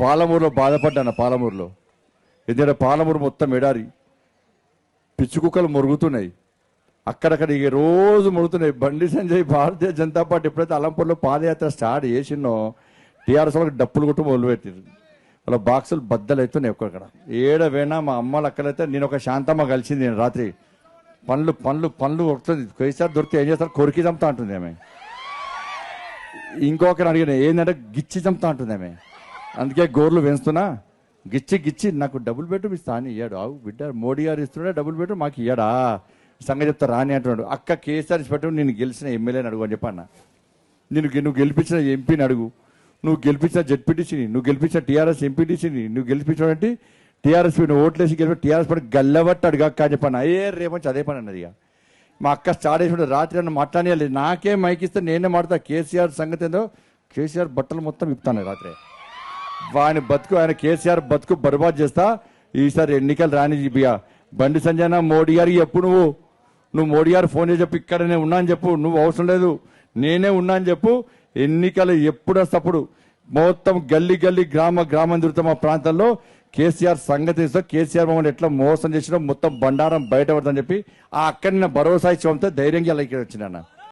పాలమూరులో బాధపడ్డాను పాలమూరులో. ఎందుకంటే పాలమూరు మొత్తం ఎడారి. పిచ్చి కుక్కలు మురుగుతున్నాయి. అక్కడక్కడ ఇక రోజు మురుగుతున్నాయి. బండి సంజయ్ భారతీయ జనతా పార్టీ ఎప్పుడైతే అలంపూర్లో పాదయాత్ర స్టార్ట్ చేసినో టీఆర్ఎస్ వాళ్ళకి డప్పులు కొట్టు మొదలుపెట్టారు వాళ్ళ బాక్సులు బద్దలు అవుతున్నాయి ఒక్కడక్కడ ఏడ వేణా మా అమ్మలు అక్కడైతే నేను ఒక శాంతమ్మ కలిసింది నేను రాత్రి. పండ్లు పండ్లు పండ్లు కొడుతుంది. కొయ్యసారి దొరికితే ఏం చేస్తారు? కొరికి చంపుతా అంటుంది ఆమె. ఇంకొకరు అడిగిన ఏంటంటే గిచ్చి చంపుతా అంటుంది ఆమె. అందుకే గోర్లు పెంచుతున్నా గిచ్చి గిచ్చి నాకు డబుల్ బెడ్రూమ్ ఇస్తా అని ఇయ్యాడు. ఆవు బిడ్డ మోడీ గారు ఇస్తున్నాడా డబుల్ బెడ్రూమ్? మాకు ఇయ్యాడా? సంగతి చెప్తా రాని అంటున్నాడు. అక్క కేసీఆర్ పెట్టు నేను గెలిచిన ఎమ్మెల్యేని అడుగు అని చెప్పన్న. నేను నువ్వు గెలిపించిన ఎంపీని అడుగు. నువ్వు గెలిపించిన జెడ్పీటీసీని నువ్వు గెలిపించిన టీఆర్ఎస్ ఎంపీటీసీని నువ్వు గెలిపించినటువంటి టీఆర్ఎస్ నువ్వు ఓట్లేసి గెలిపి టీఆర్ఎస్ పడి గల్లబట్టి అడుగక్క అని చెప్పాను అయ్యే రేపంచి అదే పని అన్నది ఇక. మా అక్క స్టార్ట్ చేసి రాత్రి నన్ను మాట్లాడలేదు నాకే మైకిస్తే నేనే మాడతా కేసీఆర్ సంగతి ఏందో? కేసీఆర్ బట్టలు మొత్తం ఇప్తాను రాత్రి. వాని బతుకు ఆయన కేసీఆర్ బతుకు బర్బాద్ చేస్తా. ఈసారి ఎన్నికలు రాని బియ్య బండి సంజయన మోడీ గారు చెప్పు నువ్వు. నువ్వు మోడీ గారు ఫోన్ చేసి చెప్పు ఇక్కడ నేను ఉన్నా అని చెప్పు. నువ్వు అవసరం లేదు. నేనే ఉన్నా అని చెప్పు. ఎన్నికలు ఎప్పుడు వస్తప్పుడు మొత్తం గల్లీ గల్లీ గ్రామ గ్రామం తిరుగుతాం మా ప్రాంతంలో కేసీఆర్ సంగతి కేసీఆర్ మమ్మల్ని ఎట్లా మోసం చేసినా మొత్తం బండారం బయట పడదని చెప్పి ఆ అక్కడిని భరోసా ఇచ్చి ధైర్యంగా ఇలా ఇక్కడ వచ్చిన